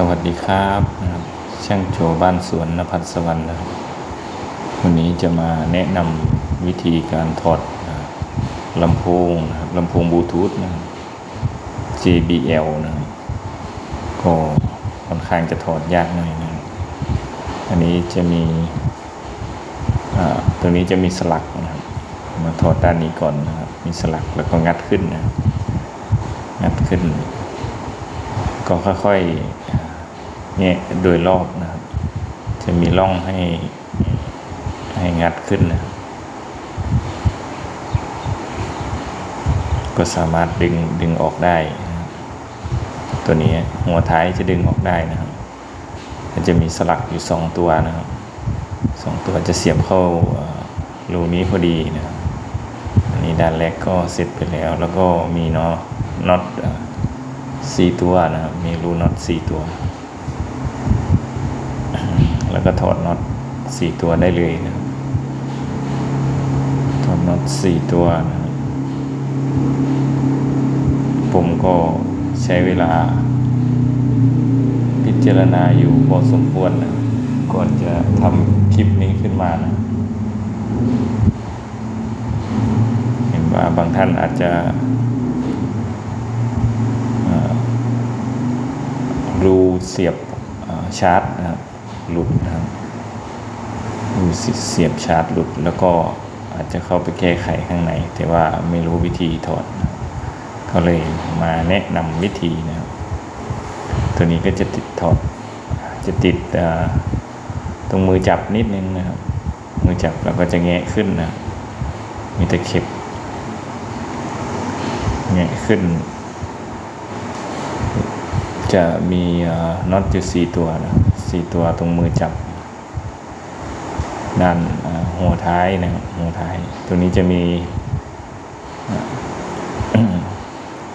สวัสดีครับนะครับช่างโจบ้านสวนนภัสสวรรค์นะครับวันนี้จะมาแนะนำวิธีการถอดลำโพงนะครับลำโพงบลูทูธนะ JBL นะก็ค่อนข้างจะถอดยากหน่อยนะอันนี้จะมีตัวนี้จะมีสลักนะครับมาถอดด้านนี้ก่อนนะครับมีสลักแล้วก็งัดขึ้นนะงัดขึ้นก็ค่อยๆ แงะโดยรอบนะครับ จะมีร่องให้ให้งัดขึ้นนะก็สามารถดึงดึงออกได้นะตัวนี้หัวท้ายจะดึงออกได้นะครับมันจะมีสลักอยู่สองตัวนะครับสองตัวจะเสียบเข้ารูนี้พอดีนะครับอันนี้ด้านแรกก็เสร็จไปแล้ว แล้วก็มีเนาะน็อตสี่ตัวนะครับ มีรูน็อตสี่ตัว แล้วก็ถอดน็อตสี่ตัวได้เลยนะครับถอดน็อตสี่ตัวนะครับผมก็ใช้เวลา พิจารณาอยู่พอสมควรนะก่อนจะทำคลิปนี้ขึ้นมานะเห็นว่าบางท่านอาจจะรูเสียบชาร์จนะครับ หลุดนะครับรูเสียบชาร์จหลุดแล้วก็อาจจะเข้าไปแก้ไขข้างใน แต่ว่าไม่รู้วิธีถอดนะก็เลยมาแนะนำวิธีนะครับตัวนี้ก็จะติดถอดจะติดตรงมือจับนิดนึงนะครับ มือจับแล้วก็จะแงะขึ้นนะ มีตะเข็บแงะขึ้น จะมีน็อตอยู่สี่ตัวนะ สี่ตัวตรงมือจับ ด้านหัวท้ายนะครับหัวท้าย ตัวนี้จะมี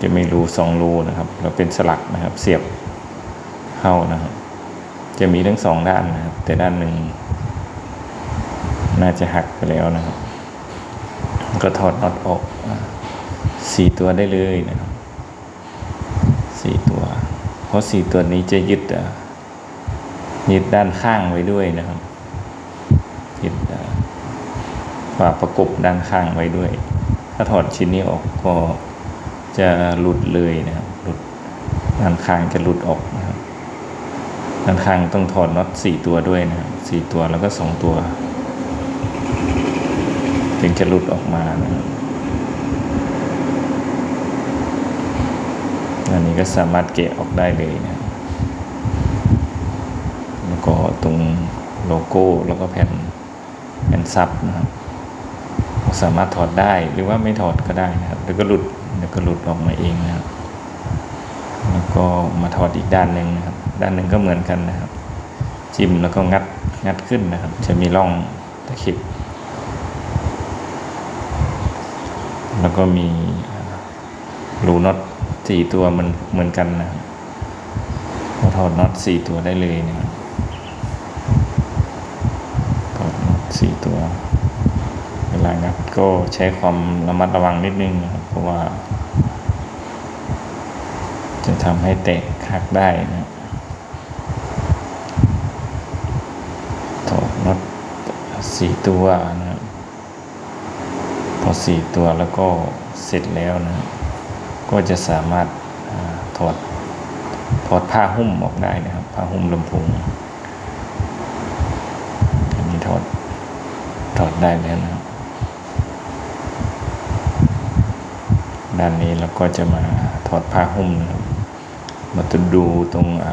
จะมีรูสองรูนะครับแล้วเป็นสลักนะครับ เสียบเข้านะครับ จะมีทั้งสองด้านนะครับ แต่ด้านหนึ่ง น่าจะหักไปแล้วนะครับ ก็ถอดน็อตออกสี่ตัวได้เลยนะครับสี่ตัว เพราะสี่ตัวนี้จะยึดอะ ยึดด้านข้างไว้ด้วยนะครับยึดอ่าฝาประกบด้านข้างไว้ด้วย ถ้าถอดชิ้นนี้ออกก็จะหลุดเลยนะครับหลุดด้านข้างจะหลุดออกนะครับด้านข้างต้องถอดน็อตสี่ตัวด้วยนะครับสี่ตัวแล้วก็สองตัวถึงจะหลุดออกมานะครับอันนี้ก็สามารถเกะออกได้เลยนะ ก็ตรงโลโก้แล้วก็แผ่นแผ่นซับนะครับสามารถถอดได้หรือว่าไม่ถอดก็ได้นะครับแล้วก็หลุดแล้วก็หลุดออกมาเองนะครับ แล้วก็มาถอดอีกด้านหนึ่งนะครับ ด้านหนึ่งก็เหมือนกันนะครับ จิ้มแล้วก็งัดงัดขึ้นนะครับ จะมีร่องตะเข็บแล้วก็มีรูน็อตสี่ตัวมันเหมือนกันนะครับเราถอดน็อตสี่ตัวได้เลยนะครับถอดน็อต สี่ตัว เวลางัดก็ใช้ความระมัดระวังนิดนึงนะครับเพราะว่า จะทำให้แตกหักได้นะครับถอดน็อตสี่ตัวนะพอสี่ตัวแล้วก็เสร็จแล้วนะก็จะสามารถถอดถอดผ้าหุ้มออกได้นะครับ ผ้าหุ้มลำโพงอันนี้ถอด ถอดได้แล้วนะครับด้านนี้เราก็จะมาถอดผ้าหุ้มนะครับมาดูตรงอ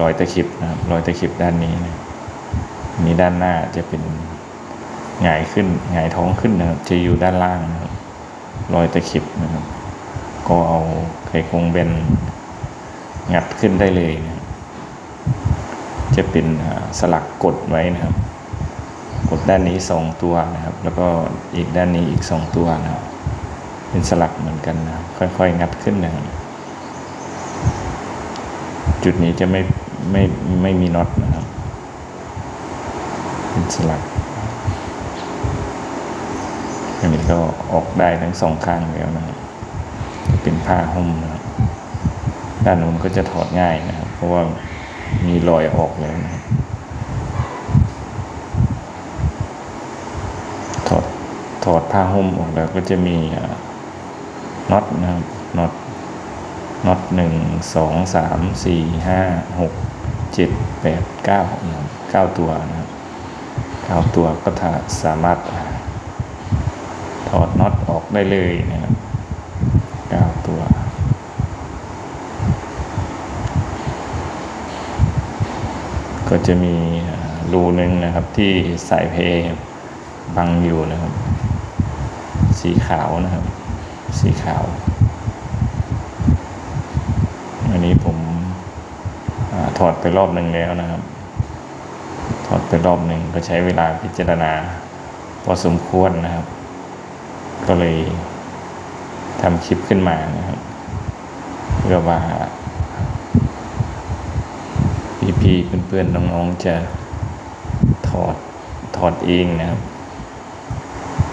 รอยตะเข็บนะครับรอยตะเข็บด้านนี้นะนี้ด้านหน้าจะเป็นหงายขึ้นหงายท้องขึ้นนะครับจะอยู่ด้านล่างนะครับรอยตะเข็บนะครับ ก็เอาไขควงเบนงัดขึ้นได้เลยนะจะเป็นสลักกดไว้นะครับ กดด้านนี้สองตัวนะครับ แล้วก็อีกด้านนี้อีกสองตัวนะครับ เป็นสลักเหมือนกันนะครับค่อยๆ งัดขึ้นนะครับจุดนี้จะไม่ไม่ไม่มีน็อตนะครับ เป็นสลักอันนี้ก็ออกได้ทั้งสองข้างแล้วนะครับเป็นผ้าหุ้มนะครับด้านนู้นก็จะถอดง่ายนะครับ เพราะว่ามีรอยออกแล้วนะครับถอด ถอดผ้าห่มออกแล้วก็จะมีน็อตนะครับน็อตน็อตหนึ่งสองสามสี่ห้าหกเจ็ดแปดเก้าเก้าตัวนะครับเก้าตัวก็ถ้าสามารถถอดน็อตออกได้เลยนะครับเก้าตัวก็จะมีรูหนึ่งนะครับที่สายเพบังอยู่นะครับ สีขาวนะครับ สีขาว อันนี้ผมอถอดไปรอบหนึ่งแล้วนะครับ ถอดไปรอบหนึ่งก็ใช้เวลาพิจารณาพอสมควรนะครับ ก็เลยทำคลิปขึ้นมานะครับเพื่อว่าพี่ๆเพื่อนๆน้องๆจะถอดถอดเองนะครับ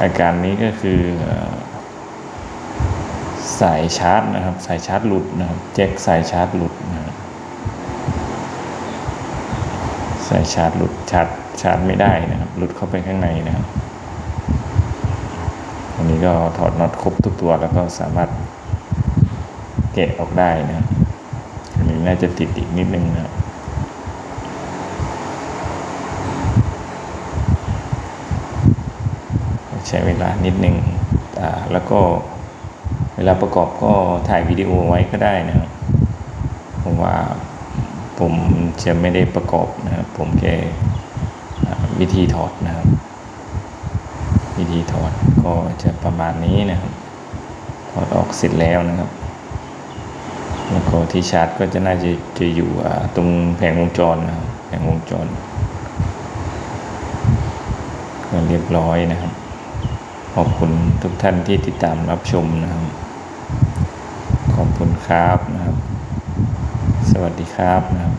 อาการนี้ก็คือสายชาร์จนะครับ สายชาร์จหลุดนะครับแจ็คสายชาร์จหลุดนะครับสายชาร์จหลุดชาร์จชาร์จไม่ได้นะครับ หลุดเข้าไปข้างในนะครับอันนี้ก็ถอดน็อตครบทุกตัวแล้วก็สามารถแกะออกได้นะครับอันนี้น่าจะติดอีกนิดนึงนะครับ ช้เวลานิดนึงอ่าแล้วก็เวลาประกอบก็ถ่ายวิดีโอไว้ก็ได้นะครับผมว่าผมจะไม่ได้ประกอบนะครับผมแค่วิธีถอดนะครับ วิธีถอดก็จะประมาณนี้นะครับถอดออกเสร็จแล้วนะครับแล้วก็ที่ชาร์จก็จะน่าจะจะอยู่ตรงแผงวงจรนะครับแผงวงจรก็เรียบร้อยนะครับ ขอบคุณทุกท่านที่ติดตามรับชมนะครับ ขอบคุณครับนะครับ สวัสดีครับนะครับ